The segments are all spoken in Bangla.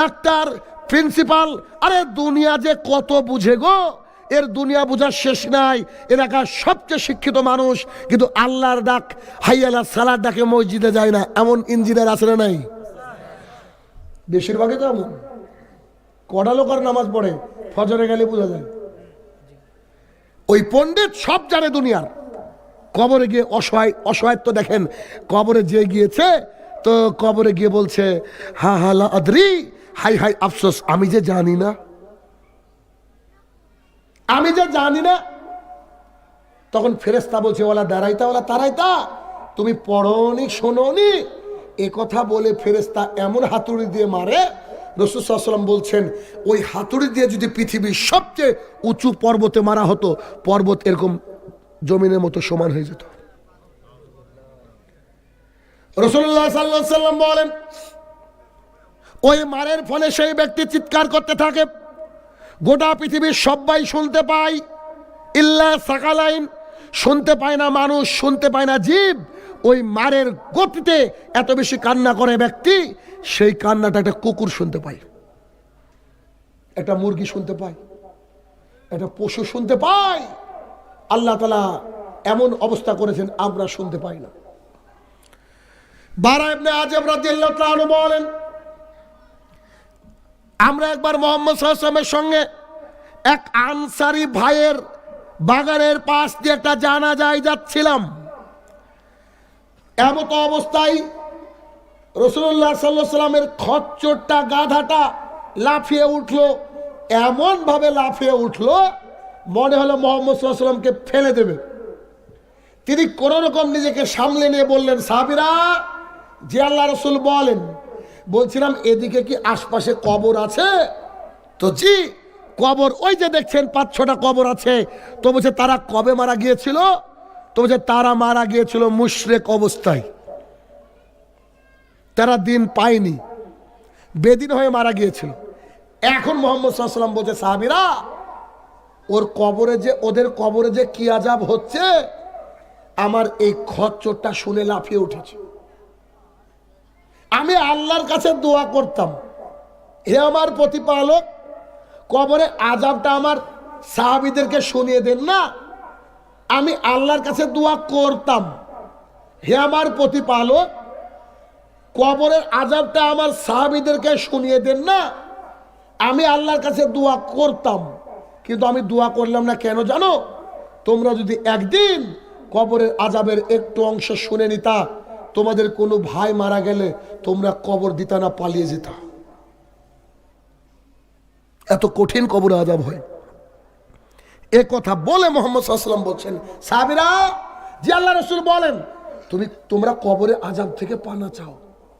ডাক্তার প্রিন্সিপাল আরে দুনিয়া যে কত বুঝে গো? এর দুনিয়া বোঝার শেষ নাই। এলাকার সবচেয়ে শিক্ষিত মানুষ, কিন্তু আল্লাহর ডাক, হাইয়ালা সালার ডাকে মসজিদে যায় না। এমন ইঞ্জিনিয়ার আছে না নাই? বেশিরভাগই তো এমন। কটা লোক আর নামাজ পড়ে? ফজরে গেলে বোঝা যায়। ওই পণ্ডিত সব জানে দুনিয়ার। কবরে গিয়ে অসহায় অসহায়ত্ব দেখেন। কবরে যে গিয়েছে, তো কবরে গিয়ে বলছে হা হা লা হাই হাই, আফসোস, আমি যে জানি না। আমি যে জানি না। তখন ফেরেস্তা বলছে ওলা দাঁড়াইতা ওলা তারাইতা। তুমি পড়নি, শোনোনি। এ কথা বলে ফেরেস্তা এমন হাতুড়ি দিয়ে মারে। রসুসাল্লাম বলছেন, ওই হাতুড়ি দিয়ে যদি পৃথিবীর সবচেয়ে উঁচু পর্বতে মারা হতো, পর্বত এরকম জমিনের মতো সমান হয়ে যেত। রসুল্লাহ সাল্লাহ সাল্লাম বলেন ওই মারের ফলে সেই ব্যক্তি চিৎকার করতে থাকে। গোটা পৃথিবীর সবাই শুনতে পায়। ইল্লা সাকালাইন, শুনতে পায় না মানুষ, শুনতে পায় না জীব। ওই মারের গতিতে এত বেশি কান্না করে ব্যক্তি, সেই কান্নাটা একটা কুকুর শুনতে পায়। একটা মুরগি শুনতে পায়। একটা পশু শুনতে পায়। আল্লাহ তালা এমন অবস্থা করেছেন, আমরা শুনতে পাই না। বারা আজব রাদিয়াল্লাহু তাআলা বলেন আমরা একবার মোহাম্মদ সাল্লামের সঙ্গে এক আনসারি ভাইয়ের বাগানের পাশ দিয়ে একটা জানা যায় যাচ্ছিলাম। এমত অবস্থায় রসুল্লাহ সাল্লাহ সাল্লামের খচ্চরটা, গাধাটা লাফিয়ে উঠল। এমনভাবে লাফিয়ে উঠল, মনে হলো মোহাম্মদ সাল্লামকে ফেলে দেবে। তিনি কোন রকম নিজেকে সামলে নিয়ে বললেন সাবিরা যে আল্লাহ রসুল বলেন বলছিলাম, এদিকে কি আশপাশে কবর আছে? তো জি, কবর, ওই যে দেখছেন পাঁচ ছটা কবর আছে। তো বলছে, তারা কবে মারা গিয়েছিল? তো বলছে, তারা মারা গিয়েছিল মুশরেক অবস্থায়। তারা দিন পায়নি। বেদিন হয়ে মারা গিয়েছিল। এখন মোহাম্মদ সাল্লাম বলছে, সাহাবিরা, ওর কবরে যে, ওদের কবরে যে কি আজাব হচ্ছে, আমার এই খচ্চরটা শুনে লাফিয়ে উঠেছে। আমি আল্লাহর কাছে দোয়া করতাম। হে আমার প্রতিপালক, কবরে আজাবটা আমার সাহাবিদেরকে শুনিয়ে দেন না? আমি আল্লাহর কাছে দোয়া করতাম। হে আমার প্রতিপালক, কবরের আজাবটা আমার সাহাবিদেরকে শুনিয়ে দেন না? আমি আল্লাহর কাছে দোয়া করতাম। কিন্তু আমি দোয়া করলাম না কেন জানো? তোমরা যদি একদিন কবরের আজাবের একটু অংশ শুনে নিতা তোমাদের কোনো ভাই মারা গেলে তোমরা কবর দিতা না, পালিয়ে যেতা। এত কঠিন কবর আজাব হয়। এ কথা বলে মোহাম্মদ সাল্লাম বলছেন সাবিরা যে আল্লাহ রসুল বলেন, তুমি, তোমরা কবরে আজাব থেকে পানা চাও।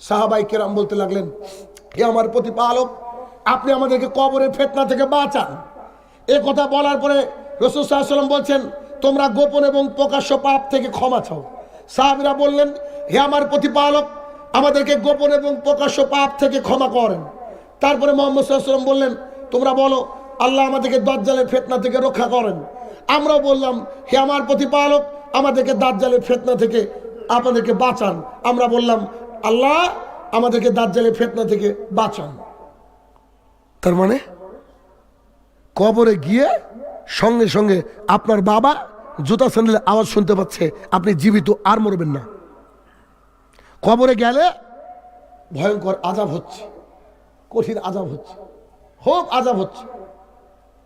সাহাবাই কেরাম বলতে লাগলেন, হে আমার প্রতিপালক, আপনি আমাদেরকে কবরের ফেতনা থেকে বাঁচান। এ কথা বলার পরে রসুল সাল্লাম বলছেন, তোমরা গোপন এবং প্রকাশ্য পাপ থেকে ক্ষমা চাও। সাহাবিরা বললেন হে আমার প্রতিপালক, আমাদেরকে গোপন এবং প্রকাশ্য পাপ থেকে ক্ষমা করেন। তারপরে মোহাম্মদ বললেন, তোমরা বলো, আল্লাহ আমাদেরকে দজ্জালের ফেতনা থেকে রক্ষা করেন। আমরাও বললাম, হে আমার প্রতিপালক, আমাদেরকে দাজ্জালের ফেতনা থেকে আপনাদেরকে বাঁচান। আমরা বললাম, আল্লাহ আমাদেরকে দাজ্জালের ফেতনা থেকে বাঁচান। তার মানে কবরে গিয়ে সঙ্গে সঙ্গে আপনার বাবা জুতা স্যান্ডেলের আওয়াজ শুনতে পাচ্ছে, আপনি জীবিত আর মরবেন না। কবরে গেলে ভয়ঙ্কর আজাব হচ্ছে, কঠিন আজাব হচ্ছে হোক আজাব হচ্ছে।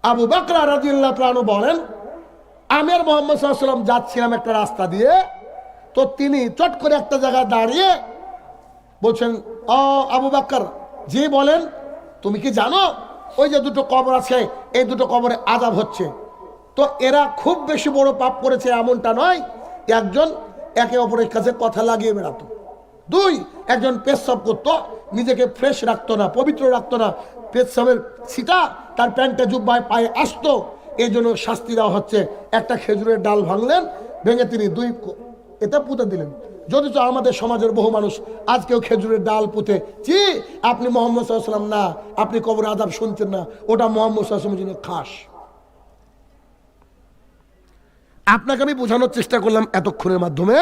আবু বাকরা রাজিউল্লাহ প্রাণু বলেন আমি আর মোহাম্মদ সাল্লাম যাচ্ছিলাম একটা রাস্তা দিয়ে, তো তিনি চট করে একটা জায়গায় দাঁড়িয়ে বলছেন, ও আবু বাক্কার যে বলেন, তুমি কি জানো, ওই যে দুটো কবর আছে, এই দুটো কবরে আজাব হচ্ছে? তো এরা খুব বেশি বড় পাপ করেছে এমনটা নয়, একজন একে অপরের কাছে কথা লাগিয়ে বেড়াতো। দুই, একজন পেশাব করতো, নিজেকে ফ্রেশ রাখতো না, পবিত্র রাখতো না। পেশাবের ছিটা তার প্যান্টে জুব্বায় পায়ে আসতো। এই জন্য শাস্তি দেওয়া হচ্ছে। একটা খেজুরের ডাল ভাঙলেন, ভেঙে তিনি দুই এটা পুঁতে দিলেন। যদি তো আমাদের সমাজের বহু মানুষ আজকেও খেজুরের ডাল পুঁতে চি আপনি মোহাম্মদ সাল্লাম না, আপনি কবর আদাব শুনছেন না, ওটা মোহাম্মদ সাল্লামের জন্য খাস। আপনাকে আমি বোঝানোর চেষ্টা করলাম এতক্ষণের মাধ্যমে।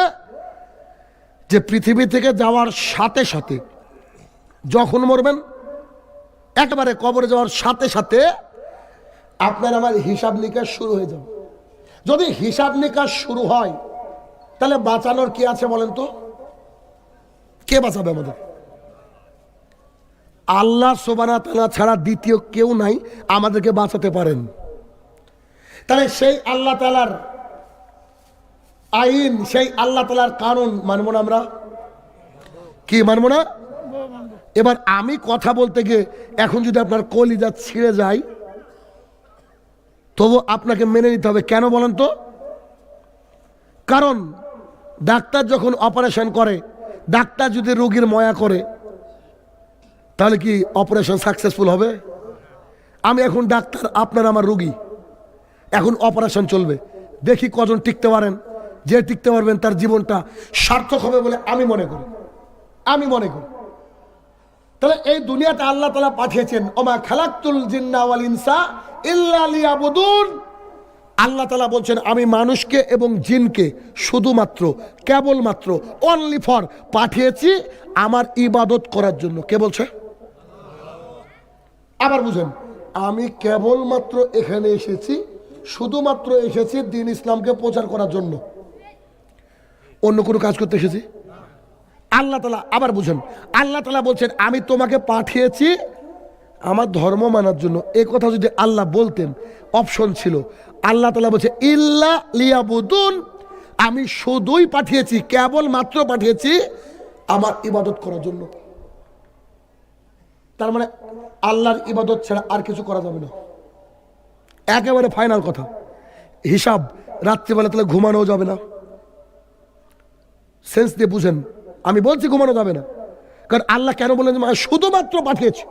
যে পৃথিবী থেকে যাওয়ার সাথে সাথে, যখন মরবেন, একবারে কবরে যাওয়ার সাথে সাথে আপনার আমার হিসাব নিকাশ শুরু হয়ে যাবে। যদি হিসাব নিকাশ শুরু হয়, তাহলে বাঁচানোর কি আছে বলেন তো? কে বাঁচাবে আমাদের? আল্লাহ সোবানা তালা ছাড়া দ্বিতীয় কেউ নাই আমাদেরকে বাঁচাতে পারেন। তাহলে সেই আল্লাহ তালার আইন, সেই আল্লাহ তালার কারণ মানব না আমরা? কি মানব না? এবার আমি কথা বলতে গিয়ে এখন যদি আপনার কলিজা ছিঁড়ে যায়, তবু আপনাকে মেনে নিতে হবে। কেন বলেন তো? কারণ ডাক্তার যখন অপারেশন করে, ডাক্তার যদি রোগীর ময়া করে, তাহলে কি অপারেশন সাকসেসফুল হবে? আমি এখন ডাক্তার, আপনার আমার রোগী। এখন অপারেশন চলবে। দেখি কজন টিকতে পারেন। যে টিকতে পারবেন তার জীবনটা সার্থক হবে বলে আমি মনে করি। আমি মনে করি। তাহলে এই দুনিয়াতে আল্লাহ তালা পাঠিয়েছেন, ওমা খালাক্তুল জিন্না ওয়াল ইনসা ইল্লা লিয়াবুদুন। আল্লাহ তালা বলছেন, আমি মানুষকে এবং জিনকে শুধুমাত্র, কেবলমাত্র অনলি ফর পাঠিয়েছি আমার ইবাদত করার জন্য। কে বলছে? আবার বুঝেন, আমি কেবলমাত্র এখানে এসেছি, শুধুমাত্র এসেছি দিন ইসলামকে প্রচার করার জন্য। অন্য কোনো কাজ করতে এসেছি? আল্লাহ তালা, আবার বুঝেন। আল্লাহ তালা বলছেন, আমি তোমাকে পাঠিয়েছি আমার ধর্ম মানার জন্য। এ কথা যদি আল্লাহ বলতেন অপশন ছিল। আল্লাহ তালা বলছে, ইল্লা লিয়াবুদুন, আমি শুধুই পাঠিয়েছি কেবল মাত্র পাঠিয়েছি আমার ইবাদত করার জন্য। তার মানে আল্লাহর ইবাদত ছাড়া আর কিছু করা যাবে না। একেবারে ফাইনাল কথা। হিসাব, রাত্রিবেলা তাহলে ঘুমানোও যাবে না। সেন্স দিয়ে বুঝেন। আমি বলছি ঘুমানো যাবে না। কারণ আল্লাহ কেন বললেন যে মা শুধুমাত্র পাঠিয়েছে।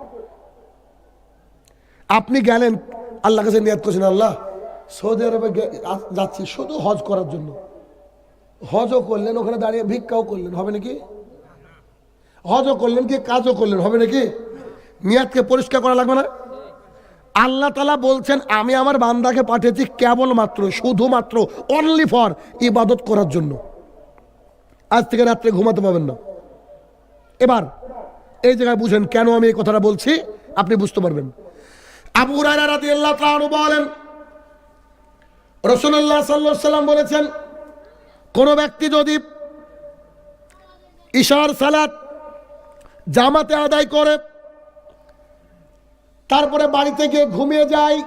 আপনি গেলেন আল্লাহ কাছে নিয়াদ করছেন, আল্লাহ, সৌদি আরবে যাচ্ছি শুধু হজ করার জন্য। হজও করলেন, ওখানে দাঁড়িয়ে ভিক্ষাও করলেন। হবে নাকি? হজও করলেন কি, কাজও করলেন? হবে নাকি? নিয়াদকে পরিষ্কার করা লাগবে না? আল্লাহ তালা বলছেন, আমি আমার বান্দাকে পাঠিয়েছি কেবলমাত্র, শুধুমাত্র অনলি ফর ইবাদত করার জন্য। আজ থেকে রাত্রে ঘুমাতে পাবেন না। এবার এই জায়গায় বুঝেন কেন আমি এই কথাটা বলছি, আপনি বুঝতে পারবেন। আবু আনহু বলেন আলাইহি সাল্লাম বলেছেন, কোন ব্যক্তি যদি ঈশার সালাত জামাতে আদায় করে, তারপরে বাড়িতে গিয়ে ঘুমিয়ে যায়,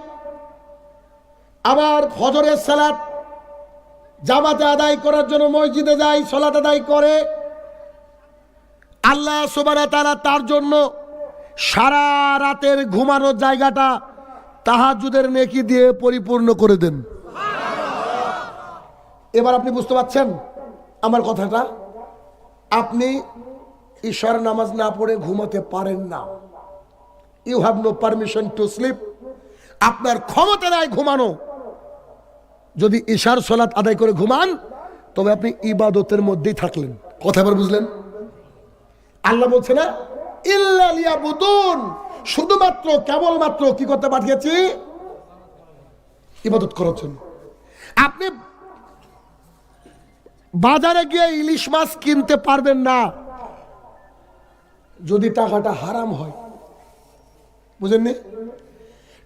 আবার ফজরের সালাত জামাতে আদায় করার জন্য মসজিদে যায়, সলাত আদায় করে। আল্লাহ সুবানা তারা তার জন্য সারা রাতের ঘুমানোর জায়গাটা তাহাজুদের নেকি দিয়ে পরিপূর্ণ করে দেন। এবার আপনি বুঝতে পারছেন আমার কথাটা? আপনি ঈশ্বর নামাজ না পড়ে ঘুমাতে পারেন না। You have no permission to sleep আপনার ক্ষমতা নাই ঘুমানো। যদি ঈশার সলাৎ আদায় করে ঘুমান, তবে আপনি ইবাদতের মধ্যেই থাকলেন। কথা এবার বুঝলেন? আল্লাহ বলছে না, ইল্লা লিয়াবুদুন শুধুমাত্র, কেবলমাত্র কি করতে পাঠিয়েছি? ইবাদত করার জন্য। আপনি বাজারে গিয়ে ইলিশ মাছ কিনতে পারবেন না। যদি টাকাটা হারাম হয়, বুঝেননি?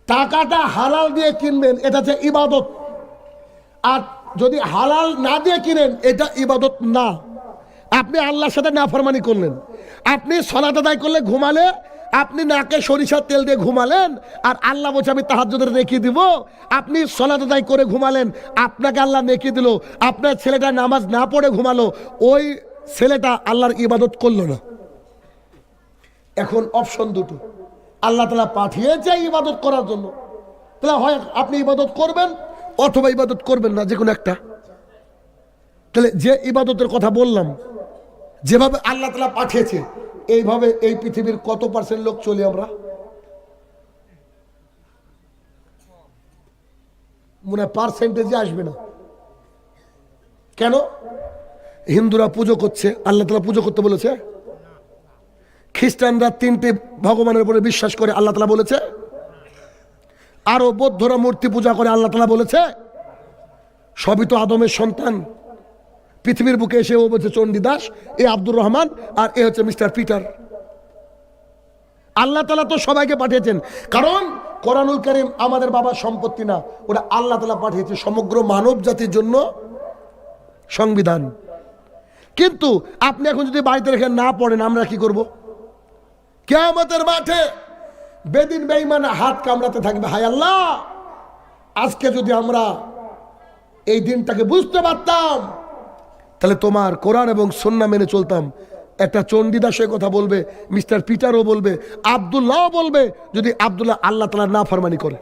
টাকাটা হালাল দিয়ে কিনবেন, এটা হচ্ছে ইবাদত। আর যদি হালাল না দিয়ে কিনেন, এটা ইবাদত না। আপনি আল্লাহর সাথে নাফরমানি করলেন। আপনি সলাত আদায় করলে ঘুমালে, আপনি নাকে সরিষার তেল দিয়ে ঘুমালেন, আর আল্লাহ বলছে, আমি তাহাজ্জুদের নেকি দিব। আপনি সলাত আদায় করে ঘুমালেন, আপনাকে আল্লাহ নেকি দিল। আপনার ছেলেটা নামাজ না পড়ে ঘুমালো, ওই ছেলেটা আল্লাহর ইবাদত করল না। এখন অপশন দুটো। আল্লাহ তালা পাঠিয়েছে ইবাদত করার জন্য। তাহলে হয়, আপনি ইবাদত করবেন অথবা ইবাদত করবেন না যে কোনো একটা। তাহলে যে ইবাদতের কথা বললাম, যেভাবে আল্লাহ তালা পাঠিয়েছে, এইভাবে এই পৃথিবীর কত পার্সেন্ট লোক চলি আমরা? মনে হয় পার্সেন্টেজে আসবে না। কেন? হিন্দুরা পুজো করছে, আল্লাহ তালা পুজো করতে বলেছে। খ্রিস্টানরা তিনটে ভগবানের উপরে বিশ্বাস করে, আল্লাহ তালা বলেছে আরও বৌদ্ধরা মূর্তি পূজা করে আল্লাহ তালা বলেছে, সবই তো আদমের সন্তান। পৃথিবীর বুকে এসে ও বলছে চণ্ডীদাস, এ আব্দুর রহমান, আর এ হচ্ছে মিস্টার পিটার। আল্লাহ তালা তো সবাইকে পাঠিয়েছেন, কারণ কোরআনুল করিম আমাদের বাবার সম্পত্তি না, ওটা আল্লাহ তালা পাঠিয়েছে সমগ্র মানব জাতির জন্য সংবিধান। কিন্তু আপনি এখন যদি বাড়িতে রেখে না পড়েন, আমরা কি করব? কেয়ামতের মাঠে বেদিন বেইমান হাত কামড়াতে থাকবে, হায় আল্লাহ। আজকে যদি আমরা এই দিনটাকে বুঝতে পারতাম, তাহলে তোমার কোরআন এবং সন্না মেনে চলতাম। একটা চণ্ডীদাসের কথা বলবে, মিস্টার পিটারও বলবে আবদুল্লাহ বলবে, যদি আবদুল্লাহ আল্লাহ তালা না ফরমানি করে।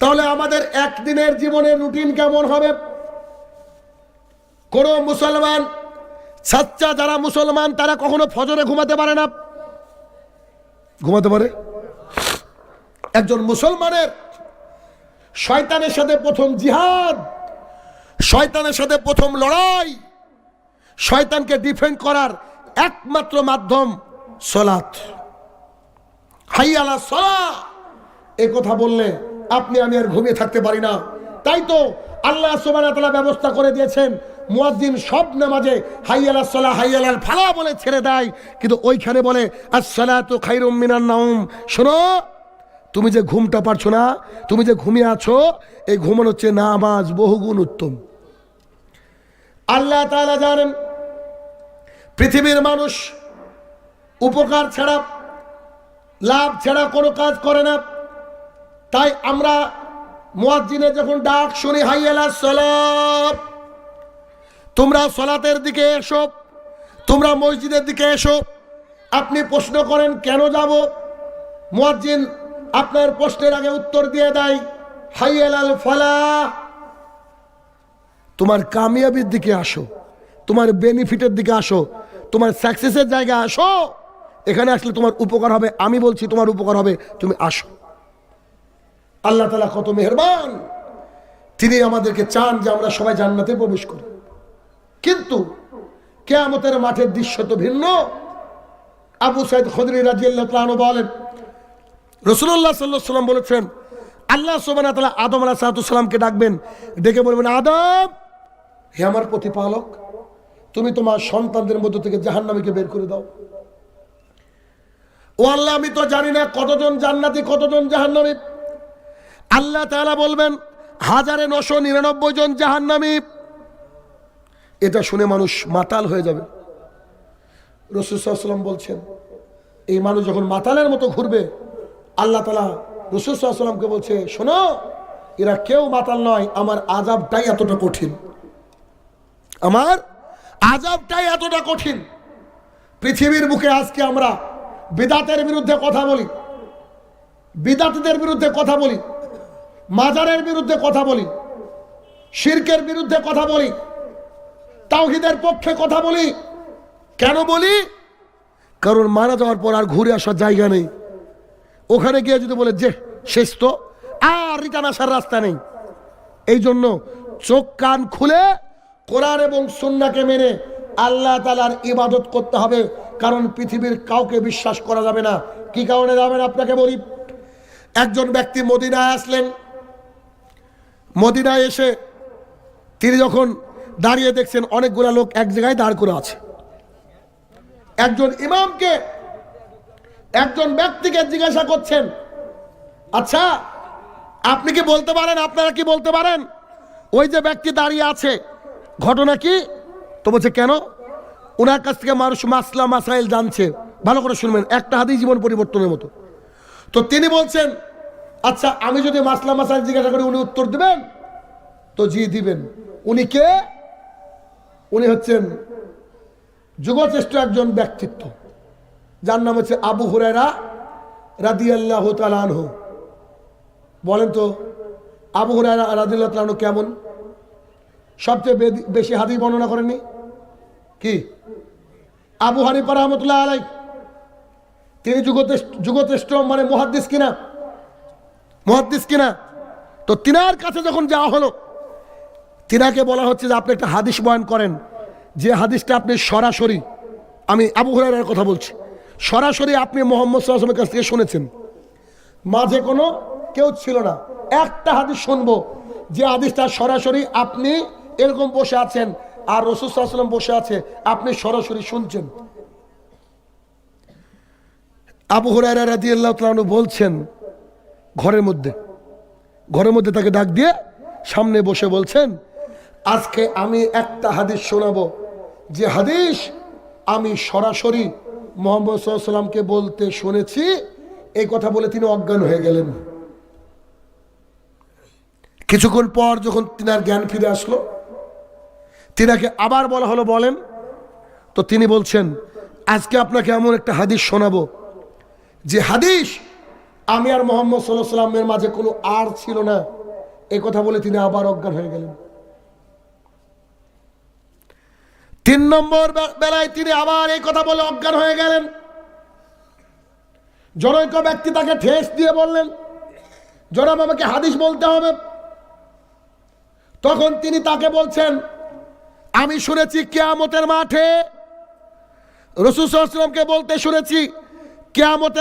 তাহলে আমাদের একদিনের জীবনের রুটিন কেমন হবে? কোন মুসলমান সাচ্চা যারা মুসলমান, তারা কখনো ফজরে ঘুমাতে পারে না। ঘুমাতে পারে? একজন মুসলমানের শয়তানের সাথে প্রথম জিহাদ, শয়তানের সাথে প্রথম লড়াই, শয়তানকে ডিফেন্ড করার একমাত্র মাধ্যম সলাৎ। হাইয়ালা সলা এ কথা বললে আপনি, আমি আর ঘুমিয়ে থাকতে পারি না। তাই তো আল্লাহ সুবাহ ব্যবস্থা করে দিয়েছেন মুয়াজ্জিন সব নামাজে হাইয়ালা সলা হাইয়ালাল ফালা বলে ছেড়ে দেয়। কিন্তু ওইখানে বলে আসসালা তো খাইরুম মিনান নাউম শোনো, তুমি যে ঘুমটা পারছ না, তুমি যে ঘুমিয়ে আছো, এই ঘুমন হচ্ছে নামাজ বহুগুণ উত্তম। আল্লাহ তাআলা জানেন, পৃথিবীর মানুষ উপকার ছাড়া, লাভ ছাড়া কোনো কাজ করে না। তাই আমরা মুয়াজ্জিনে যখন ডাক শুনি, হাইয়ালা সলাপ তোমরা সলাতের দিকে এসো, তোমরা মসজিদের দিকে এসো। আপনি প্রশ্ন করেন, কেন যাব? মুয়াজ্জিন আপনার প্রশ্নের আগে উত্তর দিয়ে দেয় হাইয়ালাল ফলা তোমার কামিয়াবির দিকে আসো, তোমার বেনিফিটের দিকে আসো, তোমার সাকসেসের জায়গায় আসো। এখানে আসলে তোমার উপকার হবে, আমি বলছি তোমার উপকার হবে, তুমি আসো। আল্লাহ তালা কত মেহরবান। তিনি আমাদেরকে চান যে আমরা সবাই জান্নাতে প্রবেশ করি। কিন্তু কেয়ামতের মাঠের দৃশ্য তো ভিন্ন। আবু সাইদ খদরি রাজিয়াল্লাহ তাআলা বলেন রসুল্লাহ সাল্লাহ সাল্লাম বলেছেন, আল্লাহ সোবানা তালা আদম আলাহ সালাতামকে ডাকবেন, ডেকে বলবেন, আদম, হে আমার প্রতিপালক, তুমি তোমার সন্তানদের মধ্য থেকে জাহান্নামীকে বের করে দাও। ও আল্লাহ, আমি তো জানি না কতজন জান্নাতি, কতজন জাহান্নামী। আল্লাহ তাআলা বলবেন, হাজারে নশো নিরানব্বই জন জাহান্নামী। এটা শুনে মানুষ মাতাল হয়ে যাবে। রসুলাম বলছেন, এই মানুষ যখন মাতালের মতো ঘুরবে, আল্লাহ তালা রসুলামকে বলছে, শোনো, এরা কেউ মাতাল নয়, আমার আজাবটাই এতটা কঠিন। আমার আজাবটাই এতটা কঠিন। পৃথিবীর বুকে আজকে আমরা বিদাতের বিরুদ্ধে কথা বলি, বিদাতদের বিরুদ্ধে কথা বলি, মাজারের বিরুদ্ধে কথা বলি, শির্কের বিরুদ্ধে কথা বলি তাওহিদের পক্ষে কথা বলি। কেন বলি? কারণ মারা যাওয়ার পর আর ঘুরে আসার জায়গা নেই। ওখানে গিয়ে যদি বলে যে শেষ তো। আর রিটার্ন আসার রাস্তা নেই। এই জন্য চোখ, কান খুলে কোরআন এবং সুন্নাকে মেনে আল্লাহ তালার ইবাদত করতে হবে। কারণ পৃথিবীর কাউকে বিশ্বাস করা যাবে না। কি কারণে যাবেন আপনাকে বলি? একজন ব্যক্তি মদিনায় আসলেন। মদিনায় এসে তিনি যখন দাঁড়িয়ে দেখছেন অনেকগুলা লোক এক জায়গায় দাঁড় করে আছে। একজন ইমামকে একজন ব্যক্তিকে জিজ্ঞাসা করছেন আচ্ছা আপনি কি বলতে পারেন? আপনারা কি বলতে পারেন? ওই যে ব্যক্তি দাঁড়িয়ে আছে, ঘটনা কি? তো বলছে, কেন? ওনার কাছ থেকে মানুষ মাসলা মাসাইল জানছে। ভালো করে শুনবেন, একটা হাতেই জীবন পরিবর্তনের মতো। তো তিনি বলছেন আচ্ছা আমি যদি মাসলা মাসাইল জিজ্ঞাসা করি, উনি উত্তর দিবেন? তো জি দিবেন। উনি কে? উনি হচ্ছেন যুগশ্রেষ্ঠ একজন ব্যক্তিত্ব। যার নাম হচ্ছে আবু হুরায়রা রাদি আল্লাহ তালানহ বলেন তো, আবু হুরায়রা রাদিল্লাহ তালানহ কেমন? সবচেয়ে বেশি হাদিস বর্ণনা করেননি? কি? আবু হানিফা রহমতুল্লাহ আলাই তিনি যুগতেষ্ট মানে মহাদ্দিস কিনা? মহাদ্দিস কিনা? তো তিনার কাছে যখন যাওয়া হলো তিনাকে বলা হচ্ছে যে আপনি একটা হাদিস বয়ান করেন। যে হাদিসটা আপনি সরাসরি, আমি আবু হুরায়রার কথা বলছি, সরাসরি আপনি মোহাম্মদ সাল্লামের কাছ থেকে শুনেছেন। মাঝে কোনো কেউ ছিল না। একটা হাদিস শুনব, যে হাদিসটা সরাসরি আপনি এরকম বসে আছেন, আর রসুল সাল্লাম বসে আছে, আপনি সরাসরি শুনছেন। আবু হরাইরা রাদিয়াল্লাহু আল্লাহ আনহু বলছেন, ঘরের মধ্যে ঘরের মধ্যে তাকে ডাক দিয়ে সামনে বসে বলছেন আজকে আমি একটা হাদিস শোনাব। যে হাদিস আমি সরাসরি মোহাম্মদ সাল্লামকে বলতে শুনেছি, এই কথা বলে তিনি অজ্ঞান হয়ে গেলেন। কিছুক্ষণ পর যখন তিনার জ্ঞান ফিরে আসলো, তিনাকে আবার বলা হলো, বলেন, তো তিনি বলছেন, আজকে আপনাকে এমন একটা হাদিস শোনাবো, যে হাদিস আমি আর মোহাম্মদ সাল্লাহ সাল্লামের মাঝে কোনো আর ছিল না। এই কথা বলে তিনি আবার অজ্ঞান হয়ে গেলেন। তিন নম্বর বেলায় তিনি আবার এই কথা বলে অজ্ঞান হয়ে গেলেন। জনৈক ব্যক্তি তাকে ঠেস দিয়ে বললেন, জনাব, আমাকে হাদিস বলতে হবে। তখন তিনি তাকে বলছেন, আমি শুনেছি কেয়ামতের মাঠে রসুল বলতে শুনেছি, কেয়ামতের